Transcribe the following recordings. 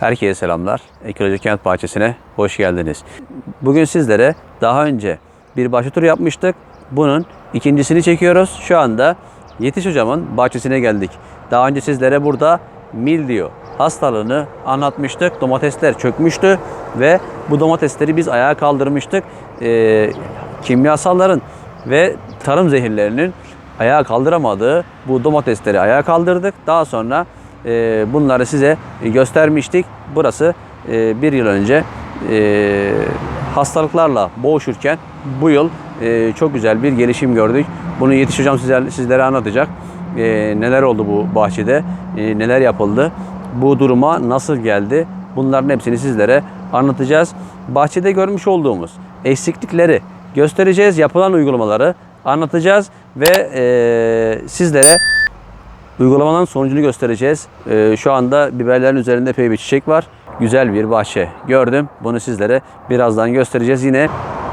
Herkese selamlar. Ekoloji Kent Bahçesi'ne hoş geldiniz. Bugün sizlere daha önce bir bahçe turu yapmıştık. Bunun ikincisini çekiyoruz. Şu anda Yetiş Hocam'ın bahçesine geldik. Daha önce sizlere burada mildiyo hastalığını anlatmıştık. Domatesler çökmüştü ve bu domatesleri biz ayağa kaldırmıştık. Ee, kimyasalların ve tarım zehirlerinin ayağa kaldıramadığı bu domatesleri ayağa kaldırdık. Daha sonra e, bunları size göstermiştik. Burası e, bir yıl önce e, hastalıklarla boğuşurken bu yıl e, çok güzel bir gelişim gördük. Bunu Yetiş Hocam sizlere anlatacak. Neler oldu bu bahçede, neler yapıldı, bu duruma nasıl geldi bunların hepsini sizlere anlatacağız. Bahçede görmüş olduğumuz eksiklikleri göstereceğiz, yapılan uygulamaları anlatacağız ve e, sizlere Uygulamaların sonucunu göstereceğiz. Ee, şu anda biberlerin üzerinde epey bir çiçek var. Güzel bir bahçe gördüm. Bunu sizlere birazdan göstereceğiz. Yine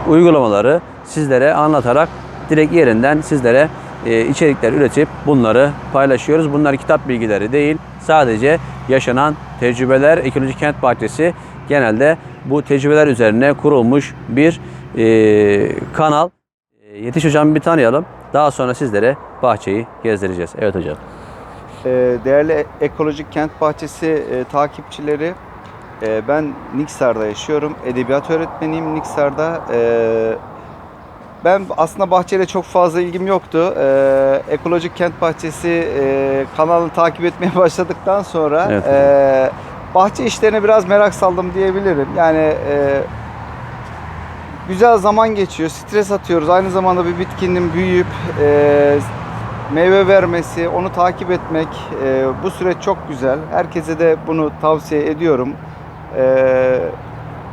uygulamaları sizlere anlatarak direkt yerinden sizlere e, içerikler üretip bunları paylaşıyoruz. Bunlar kitap bilgileri değil. Sadece yaşanan tecrübeler. Ekoloji Kent Bahçesi genelde bu tecrübeler üzerine kurulmuş bir e, kanal. E, Yetiş Hocam'ı bir tanıyalım. Daha sonra sizlere bahçeyi gezdireceğiz. Evet hocam. Ee, Değerli Ekolojik Kent Bahçesi e, takipçileri, e, ben Niksar'da yaşıyorum. Edebiyat öğretmeniyim Niksar'da. Ee, ben aslında bahçeyle çok fazla ilgim yoktu. Ee, Ekolojik Kent Bahçesi e, kanalını takip etmeye başladıktan sonra Evet. e, bahçe işlerine biraz merak saldım diyebilirim. Yani e, güzel zaman geçiyor, stres atıyoruz. Aynı zamanda bir bitkinin büyüyüp e, meyve vermesi, onu takip etmek e, bu süreç çok güzel. Herkese de bunu tavsiye ediyorum. E,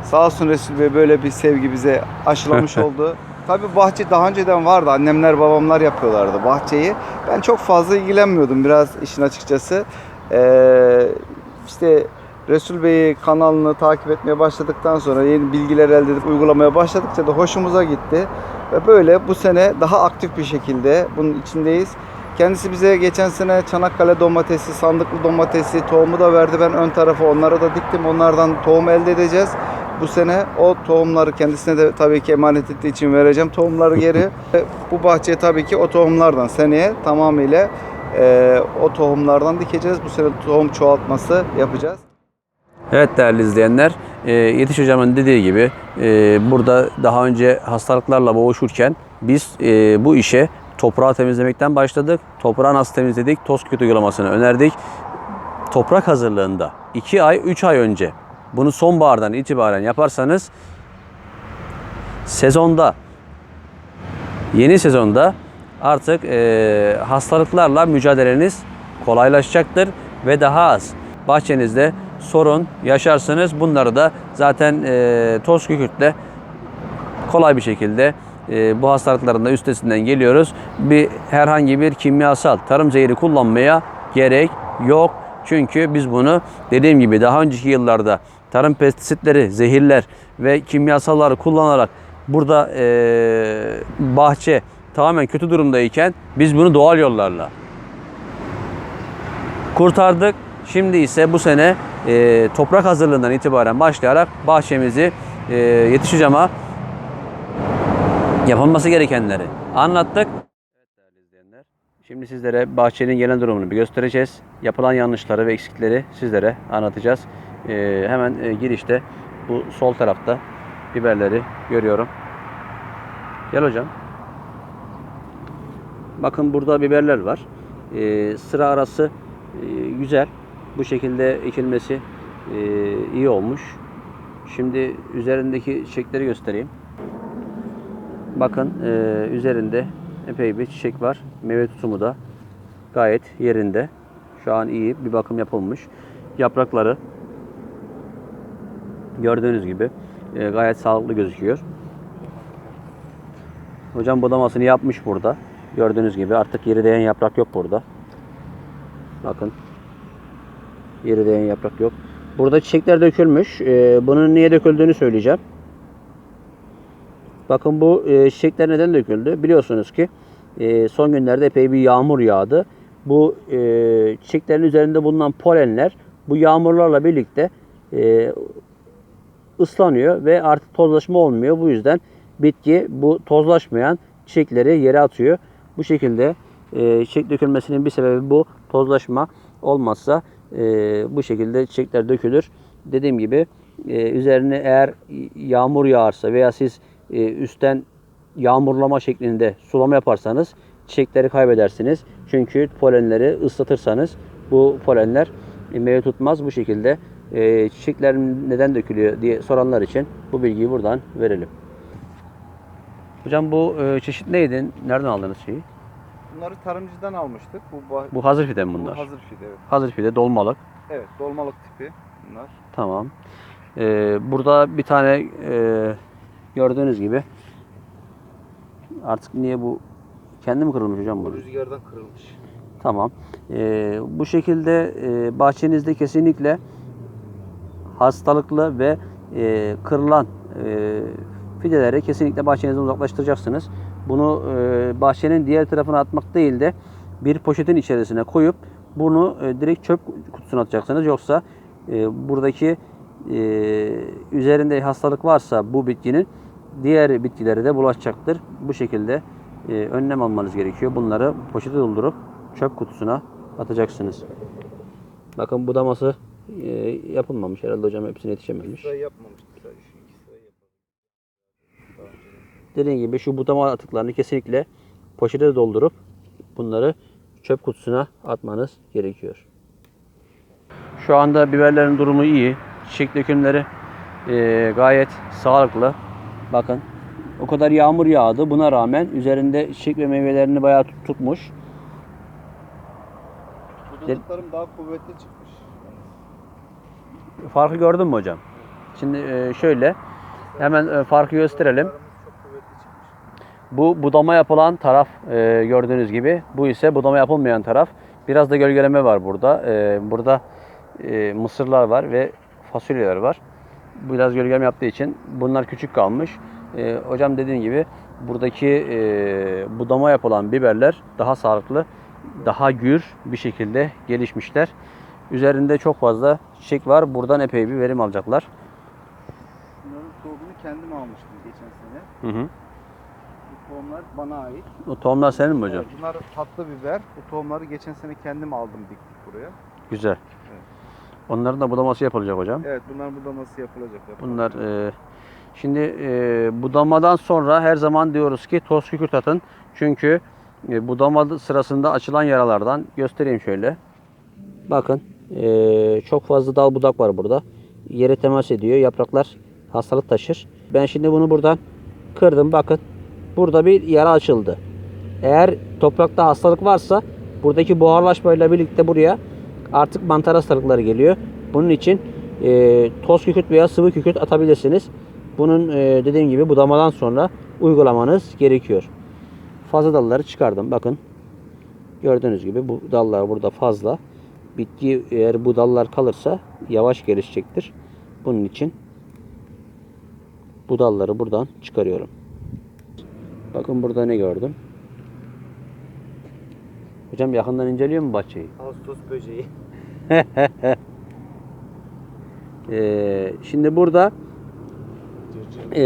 sağ olsun Resul Bey böyle bir sevgi bize aşılamış oldu. Tabii bahçe daha önceden vardı. Annemler babamlar yapıyorlardı bahçeyi. Ben çok fazla ilgilenmiyordum biraz işin açıkçası. E, işte Resul Bey'i kanalını takip etmeye başladıktan sonra yeni bilgiler elde edip uygulamaya başladıkça da hoşumuza gitti. Ve böyle bu sene daha aktif bir şekilde bunun içindeyiz. Kendisi bize geçen sene Çanakkale domatesi, sandıklı domatesi tohumu da verdi. Ben ön tarafa onlara da diktim. Onlardan tohum elde edeceğiz. Bu sene o tohumları kendisine de tabii ki emanet ettiği için vereceğim tohumları geri. Bu bahçeye tabii ki o tohumlardan seneye tamamıyla e, o tohumlardan dikeceğiz. Bu sene tohum çoğaltması yapacağız. Evet değerli izleyenler, e, Yetiş Hocam'ın dediği gibi e, burada daha önce hastalıklarla boğuşurken biz e, bu işe toprağı temizlemekten başladık. Toprağı nasıl temizledik? Toz kötü uygulamasını önerdik. Toprak hazırlığında 2 ay, 3 ay önce bunu sonbahardan itibaren yaparsanız sezonda yeni sezonda artık hastalıklarla mücadeleniz kolaylaşacaktır ve daha az bahçenizde sorun yaşarsınız. Bunları da zaten e, toz kükürtle kolay bir şekilde e, bu hastalıkların da üstesinden geliyoruz. Bir herhangi bir kimyasal tarım zehri kullanmaya gerek yok. Çünkü biz bunu dediğim gibi daha önceki yıllarda tarım pestisitleri, zehirler ve kimyasalları kullanarak burada e, bahçe tamamen kötü durumdayken biz bunu doğal yollarla kurtardık. Şimdi ise bu sene e, toprak hazırlığından itibaren başlayarak bahçemizi e, Yetiş Hocam'a yapılması gerekenleri anlattık. Şimdi sizlere bahçenin genel durumunu bir göstereceğiz. Yapılan yanlışları ve eksikleri sizlere anlatacağız. E, hemen e, girişte bu sol tarafta biberleri görüyorum. Gel hocam. Bakın burada biberler var. E, sıra arası e, güzel. Bu şekilde ekilmesi e, iyi olmuş. Şimdi üzerindeki çiçekleri göstereyim. Bakın e, üzerinde epey bir çiçek var. Meyve tutumu da gayet yerinde. Şu an iyi bir bakım yapılmış. Yaprakları gördüğünüz gibi e, gayet sağlıklı gözüküyor. Hocam budamasını yapmış burada. Gördüğünüz gibi artık yeri değen yaprak yok burada. Bakın. Yeri değen yaprak yok. Burada çiçekler dökülmüş. Ee, bunun niye döküldüğünü söyleyeceğim. Bakın bu e, çiçekler neden döküldü? Biliyorsunuz ki e, son günlerde epey bir yağmur yağdı. Bu e, çiçeklerin üzerinde bulunan polenler bu yağmurlarla birlikte ıslanıyor ve artık tozlaşma olmuyor. Bu yüzden bitki bu tozlaşmayan çiçekleri yere atıyor. Bu şekilde çiçek dökülmesinin bir sebebi bu. Tozlaşma olmazsa e, bu şekilde çiçekler dökülür. Dediğim gibi e, üzerine eğer yağmur yağarsa veya siz e, üstten yağmurlama şeklinde sulama yaparsanız çiçekleri kaybedersiniz. Çünkü polenleri ıslatırsanız bu polenler e, meyve tutmaz. Bu şekilde e, çiçekler neden dökülüyor diye soranlar için bu bilgiyi buradan verelim. Hocam bu e, çeşit neydi? Nereden aldınız şeyi? Bunları tarımcıdan almıştık. Bu, bah- Bu hazır fide mi bu bunlar? hazır fide. Evet. Hazır fide dolmalık. evet, dolmalık tipi bunlar. Tamam. Ee, burada bir tane e, gördüğünüz gibi artık niye bu kendi mi kırılmış hocam bu? Bu rüzgardan kırılmış. Tamam. Ee, bu şekilde e, bahçenizde kesinlikle hastalıklı ve e, kırılan e, fideleri kesinlikle bahçenizden uzaklaştıracaksınız. Bunu e, bahçenin diğer tarafına atmak değil de bir poşetin içerisine koyup bunu e, direkt çöp kutusuna atacaksınız. Yoksa e, buradaki e, üzerinde hastalık varsa bu bitkinin diğer bitkilere de bulaşacaktır. Bu şekilde e, önlem almanız gerekiyor. Bunları poşete doldurup çöp kutusuna atacaksınız. Bakın budaması e, yapılmamış herhalde hocam hepsine yetişememiş. Sıra yapmamıştık. Sadece şu iki sıra yapalım. Daha önce. Dediğim gibi şu budama atıklarını kesinlikle poşete doldurup bunları çöp kutusuna atmanız gerekiyor. Şu anda biberlerin durumu iyi. Çiçek dökümleri e, gayet sağlıklı. Bakın o kadar yağmur yağdı. Buna rağmen üzerinde çiçek ve meyvelerini bayağı tut- tutmuş. Budaklarım daha kuvvetli çıkmış. Farkı gördün mü hocam? Şimdi e, şöyle hemen e, farkı gösterelim. Bu budama yapılan taraf e, gördüğünüz gibi. Bu ise budama yapılmayan taraf. Biraz da gölgeleme var burada. E, burada e, mısırlar var ve fasulyeler var. Biraz gölgeleme yaptığı için bunlar küçük kalmış. E, hocam dediğim gibi buradaki e, budama yapılan biberler daha sağlıklı, daha gür bir şekilde gelişmişler. Üzerinde çok fazla çiçek var. Buradan epey bir verim alacaklar. Bunların tohumunu kendim almıştım geçen sene. Hı hı. Tohumlar bana ait. O tohumlar senin mi hocam? Evet, bunlar tatlı biber. Bu tohumları geçen sene kendim aldım diktik buraya. Güzel. Evet. Onların da budaması yapılacak hocam. Evet bunlar budaması yapılacak. yapılacak. Bunlar e, şimdi e, budamadan sonra her zaman diyoruz ki toz kükürt atın. Çünkü e, budama sırasında açılan yaralardan göstereyim şöyle. Bakın e, çok fazla dal budak var burada. Yere temas ediyor. Yapraklar hastalık taşır. Ben şimdi bunu buradan kırdım. Bakın burada bir yara açıldı. Eğer toprakta hastalık varsa buradaki buharlaşmayla birlikte buraya artık mantar hastalıkları geliyor. Bunun için e, toz kükürt veya sıvı kükürt atabilirsiniz. Bunun e, dediğim gibi budamadan sonra uygulamanız gerekiyor. Fazla dalları çıkardım. Bakın gördüğünüz gibi bu dallar burada fazla. Bitki eğer bu dallar kalırsa yavaş gelişecektir. Bunun için bu dalları buradan çıkarıyorum. Bakın burada ne gördüm. Hocam yakından inceliyor mu bahçeyi? Ağustos böceği. Ee, şimdi burada e,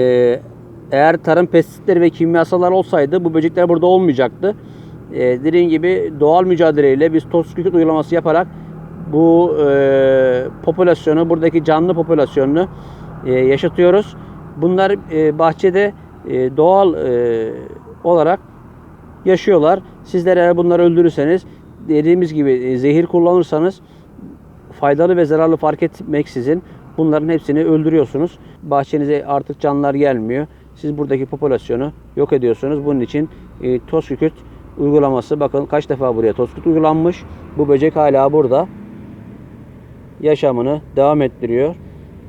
eğer tarım pestisitleri ve kimyasallar olsaydı bu böcekler burada olmayacaktı. E, dediğim gibi doğal mücadeleyle biz toz kükürt uygulaması yaparak bu e, popülasyonu, buradaki canlı popülasyonunu e, yaşatıyoruz. Bunlar e, bahçede e, doğal e, olarak yaşıyorlar. Sizler eğer bunları öldürürseniz dediğimiz gibi e, zehir kullanırsanız faydalı ve zararlı fark etmeksizin bunların hepsini öldürüyorsunuz. Bahçenize artık canlılar gelmiyor. Siz buradaki popülasyonu yok ediyorsunuz. Bunun için e, toz kükürt uygulaması bakın kaç defa buraya toz kükürt uygulanmış. Bu böcek hala burada. Yaşamını devam ettiriyor.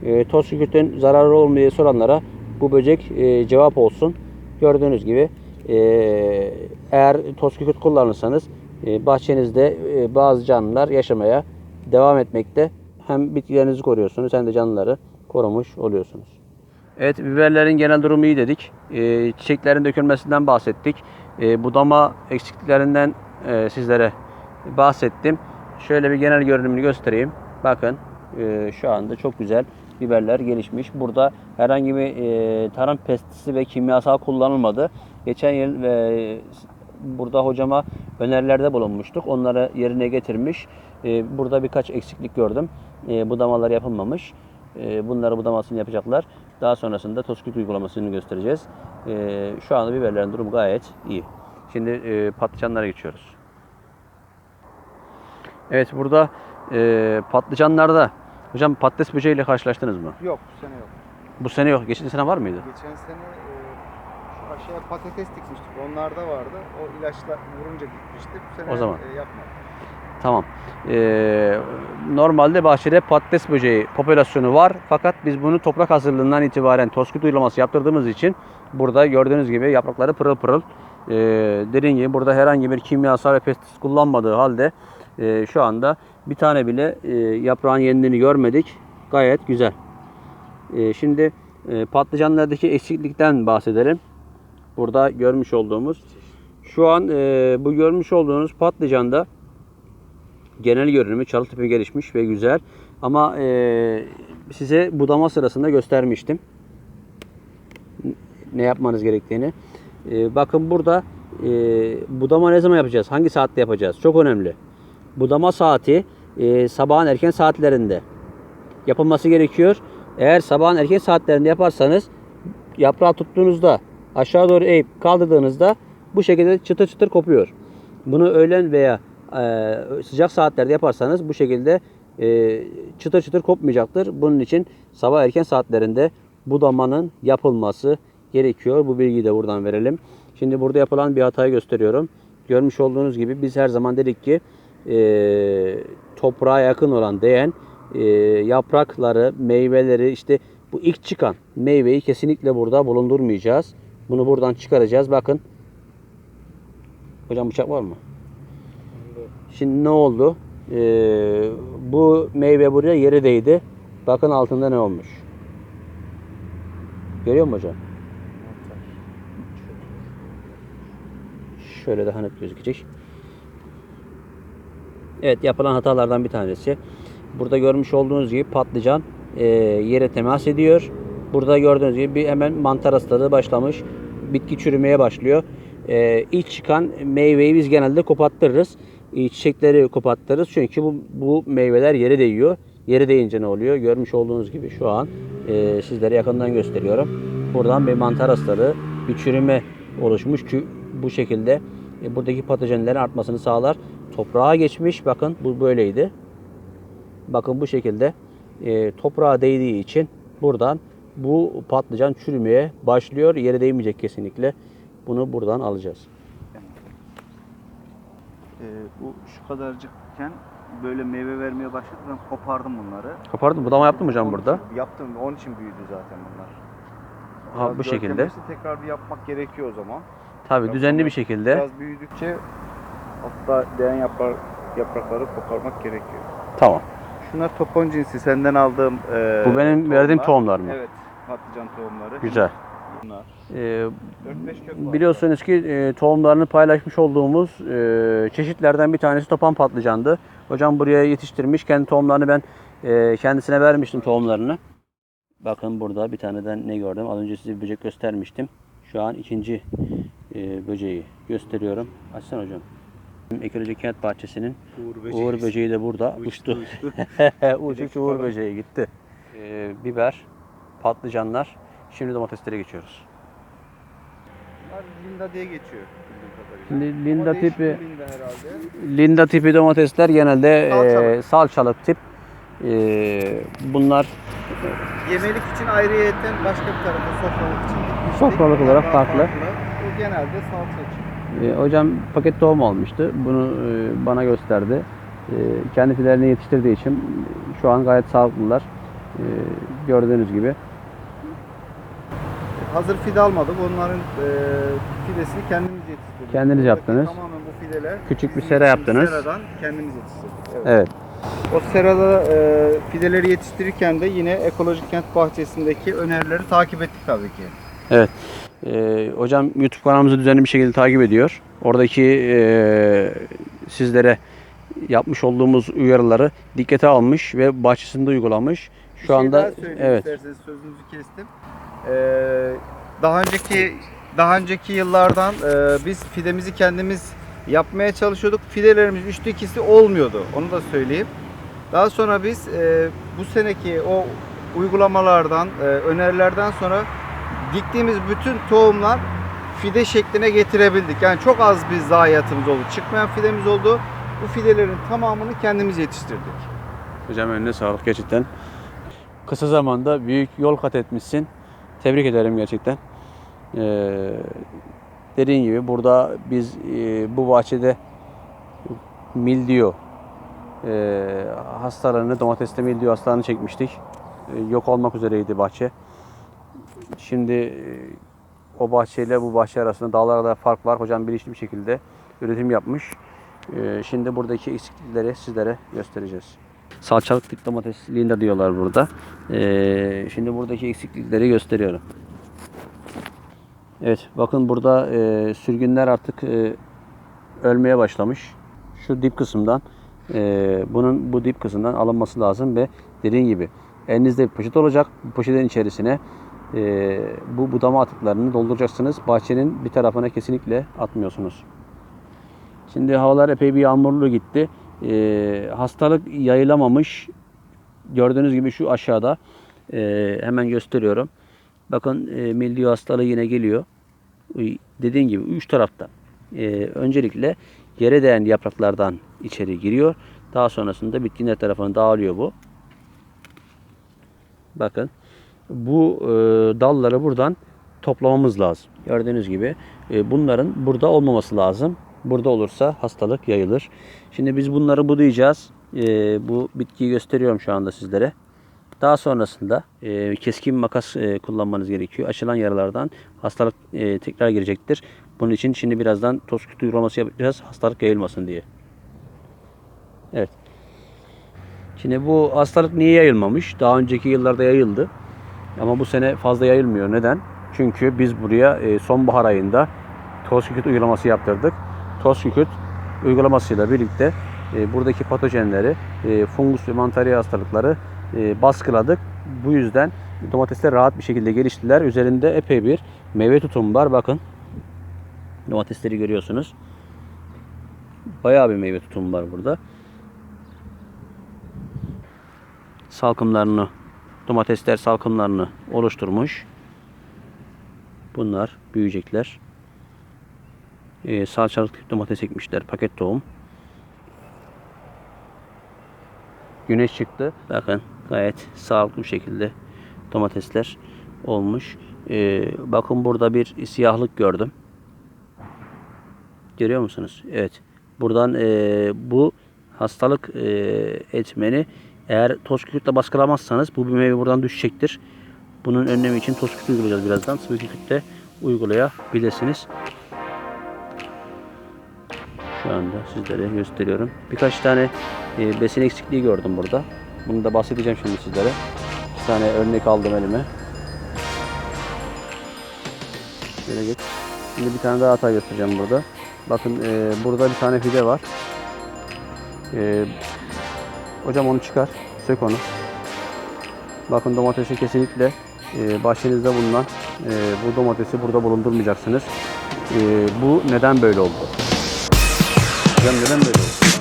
E, toz kükürtün zararlı diye soranlara bu böcek e, cevap olsun. Gördüğünüz gibi e, eğer toz kükürt kullanırsanız e, bahçenizde e, bazı canlılar yaşamaya devam etmekte. Hem bitkilerinizi koruyorsunuz hem de canlıları korumuş oluyorsunuz. Evet biberlerin genel durumu iyi dedik. E, çiçeklerin dökülmesinden bahsettik. E, budama eksikliklerinden e, sizlere bahsettim. Şöyle bir genel görünümünü göstereyim. Bakın e, şu anda çok güzel biberler gelişmiş. Burada herhangi bir e, tarım pestisiti ve kimyasal kullanılmadı. Geçen yıl e, burada hocama önerilerde bulunmuştuk. Onları yerine getirmiş. E, burada birkaç eksiklik gördüm. E, budamalar yapılmamış. E, bunları budamasını yapacaklar. Daha sonrasında toskut uygulamasını göstereceğiz. E, şu anda biberlerin durumu gayet iyi. Şimdi e, patlıcanlara geçiyoruz. Evet burada e, patlıcanlarda hocam patates böceğiyle karşılaştınız mı? Yok bu sene yok. Bu sene yok. Geçen sene var mıydı? Geçen sene e, şu aşağıya patates dikmiştik. Onlarda vardı. O ilaçla vurunca gitmişti. Bu sene O zaman. e, yapmadık. Tamam. Ee, normalde bahçede patates böceği popülasyonu var. Fakat biz bunu toprak hazırlığından itibaren toskut uygulaması yaptırdığımız için burada gördüğünüz gibi yaprakları pırıl pırıl. Ee, dediğim gibi burada herhangi bir kimyasal ve pestisit kullanmadığı halde e, şu anda bir tane bile e, yaprağın yeniliğini görmedik. Gayet güzel. E, şimdi e, patlıcanlardaki eksiklikten bahsedelim. Burada görmüş olduğumuz şu an e, bu görmüş olduğunuz patlıcanda genel görünümü çalı tipi gelişmiş ve güzel. Ama e, size budama sırasında göstermiştim. Ne yapmanız gerektiğini. E, bakın burada e, budama ne zaman yapacağız? Hangi saatte yapacağız? Çok önemli. Budama saati e, sabahın erken saatlerinde yapılması gerekiyor. Eğer sabahın erken saatlerinde yaparsanız yaprağı tuttuğunuzda aşağı doğru eğip kaldırdığınızda bu şekilde çıtır çıtır kopuyor. Bunu öğlen veya e, sıcak saatlerde yaparsanız bu şekilde e, çıtır çıtır kopmayacaktır. Bunun için sabah erken saatlerinde budamanın yapılması gerekiyor. Bu bilgiyi de buradan verelim. Şimdi burada yapılan bir hatayı gösteriyorum. Görmüş olduğunuz gibi biz her zaman dedik ki e, toprağa yakın olan değen e, yaprakları, meyveleri işte bu ilk çıkan meyveyi kesinlikle burada bulundurmayacağız. Bunu buradan çıkaracağız. Bakın. Hocam bıçak var mı? Şimdi ne oldu? Ee, bu meyve buraya yere değdi. Bakın altında ne olmuş. Görüyor musun hocam? Şöyle daha net gözükecek. Evet yapılan hatalardan bir tanesi. Burada görmüş olduğunuz gibi patlıcan e, yere temas ediyor. Burada gördüğünüz gibi bir hemen mantar hastalığı başlamış. Bitki çürümeye başlıyor. E, ilk çıkan meyveyi biz genelde kopattırırız. E, çiçekleri kopattırırız. Çünkü bu, bu meyveler yere değiyor. Yere değince ne oluyor? Görmüş olduğunuz gibi şu an e, sizlere yakından gösteriyorum. Buradan bir mantar hastalığı, bir çürüme oluşmuş ki bu şekilde e, buradaki pathojenlerin artmasını sağlar. Toprağa geçmiş. Bakın bu böyleydi. Bakın bu şekilde e, toprağa değdiği için buradan bu patlıcan çürümeye başlıyor. Yere değmeyecek kesinlikle. Bunu buradan alacağız. E, bu şu kadarcıkken böyle meyve vermeye başladı. Ben kopardım bunları. Kapardın budama yaptın mı hocam Onun burada? için- yaptım. Onun için büyüdü zaten bunlar. Ha, bu şekilde. Tekrar bir yapmak gerekiyor o zaman. Tabii düzenli bir şekilde. Biraz büyüdükçe hatta değen yaprak, yaprakları koparmak gerekiyor. Tamam. Şunlar topon cinsi senden aldığım e, Bu benim verdiğim tohumlar mı? Evet. Patlıcan tohumları. Güzel. Bunlar. Ee, 4-5 kök var. biliyorsunuz ki e, tohumlarını paylaşmış olduğumuz e, çeşitlerden bir tanesi topan patlıcandı. Hocam buraya yetiştirmiş. Kendi tohumlarını ben e, kendisine vermiştim tohumlarını. Bakın burada bir taneden ne gördüm. Az önce size bir böcek göstermiştim. Şu an ikinci e, böceği gösteriyorum. Açsana hocam. Ekoloji Kent Bahçesi'nin Uğur Uğur böceği de burada uçtu. Uçuş Uğur böceği gitti. Ee, biber, patlıcanlar. Şimdi domateslere geçiyoruz. Bunlar Linda diye geçiyor. Linda Ama tipi Linda. Linda tipi domatesler genelde Salçalık. e, salçalık tip. E, bunlar Yemelik için ayrıyeten başka bir tarafa sofralık için dikmiştik. Sofralık olarak Bunlar farklı. Bu genelde salça için. E, hocam paket tohum almıştı. Bunu e, bana gösterdi. E, kendi filerini yetiştirdiği için şu an gayet sağlıklılar. E, gördüğünüz gibi. Hazır fide almadık. Onların e, fidesini kendimiz yetiştirdik. Kendiniz yaptınız. Tamamen bu fideler. Küçük bir sera yaptınız. Seradan kendimiz yetiştirdik. Evet. Evet. O serada e, fideleri yetiştirirken de yine ekolojik kent bahçesindeki önerileri takip ettik tabii ki. Evet. Ee, hocam YouTube kanalımızı düzenli bir şekilde takip ediyor. Oradaki e, sizlere yapmış olduğumuz uyarıları dikkate almış ve bahçesinde uygulamış. Şu Bir şey anda söyleyeyim evet sözünüzü kestim. Ee, daha önceki daha önceki yıllardan e, biz fidemizi kendimiz yapmaya çalışıyorduk. Fidelerimiz üçte ikisi olmuyordu. Onu da söyleyeyim. Daha sonra biz e, bu seneki o uygulamalardan, e, önerilerden sonra diktiğimiz bütün tohumlar fide şekline getirebildik. Yani çok az bir zayiatımız oldu. Çıkmayan fidemiz oldu. Bu fidelerin tamamını kendimiz yetiştirdik. hocam önüne sağlık gerçekten. Kısa zamanda büyük yol kat etmişsin. Tebrik ederim gerçekten. Ee, dediğin gibi burada biz e, bu bahçede mildiyo e, hastalarını, domateste mildiyo hastalığını çekmiştik. E, yok olmak üzereydi bahçe. Şimdi e, o bahçeyle bu bahçe arasında dağlarda fark var. Hocam bilinçli bir şekilde üretim yapmış. E, şimdi buradaki eksiklikleri sizlere göstereceğiz. Salçalık dip domatesliğinde diyorlar burada. E, şimdi buradaki eksiklikleri gösteriyorum. Evet bakın burada sürgünler artık ölmeye başlamış. Şu dip kısımdan bunun bu dip kısımdan alınması lazım ve dediğim gibi elinizde bir poşet olacak. Bu poşetin içerisine e, bu budama atıklarını dolduracaksınız. Bahçenin bir tarafına kesinlikle atmıyorsunuz. Şimdi havalar epey bir yağmurlu gitti. E, hastalık yayılamamış. Gördüğünüz gibi şu aşağıda e, hemen gösteriyorum. Bakın e, mildiyo hastalığı yine geliyor. Dediğim gibi üç tarafta. E, öncelikle yere değen yapraklardan içeri giriyor. Daha sonrasında bitkinin tarafına dağılıyor bu. Bakın bu e, dalları buradan toplamamız lazım. Gördüğünüz gibi e, bunların burada olmaması lazım. Burada olursa hastalık yayılır. Şimdi biz bunları budayacağız. E, bu bitkiyi gösteriyorum şu anda sizlere. Daha sonrasında e, keskin makas e, kullanmanız gerekiyor. Açılan yaralardan hastalık e, tekrar girecektir. Bunun için şimdi birazdan toz kütü uygulaması yapacağız. Hastalık yayılmasın diye. Evet. Şimdi bu hastalık niye yayılmamış? Daha önceki yıllarda yayıldı. Ama bu sene fazla yayılmıyor. Neden? Çünkü biz buraya e, sonbahar ayında toz kükürt uygulaması yaptırdık. Toz kükürt uygulamasıyla birlikte e, buradaki patojenleri, e, fungus ve mantarya hastalıkları e, baskıladık. Bu yüzden domatesler rahat bir şekilde geliştiler. Üzerinde epey bir meyve tutumu var. Bakın domatesleri görüyorsunuz. Bayağı bir meyve tutumu var burada. Salkımlarını, domatesler salkımlarını oluşturmuş. Bunlar büyüyecekler. Ee, salçalık domates ekmişler. Paket tohum. Güneş çıktı. Bakın gayet sağlıklı bir şekilde domatesler olmuş. Ee, bakın burada bir siyahlık gördüm. Görüyor musunuz? Evet. Buradan e, bu hastalık e, etmeni eğer toz kükürtle baskılamazsanız bu bir meyve buradan düşecektir. Bunun önlemi için toz kükürt uygulayacağız birazdan. Sıvı kükürt de uygulayabilirsiniz. Şu anda sizlere gösteriyorum. Birkaç tane e, besin eksikliği gördüm burada. Bunu da bahsedeceğim şimdi sizlere. Bir tane örnek aldım elime. Şöyle geç. Şimdi bir tane daha hata göstereceğim burada. Bakın e, burada bir tane fide var. E, hocam onu çıkar. Sök onu. Bakın domatesi kesinlikle e, bahçenizde bulunan e, bu domatesi burada bulundurmayacaksınız. E, bu neden böyle oldu? Hocam neden böyle oldu?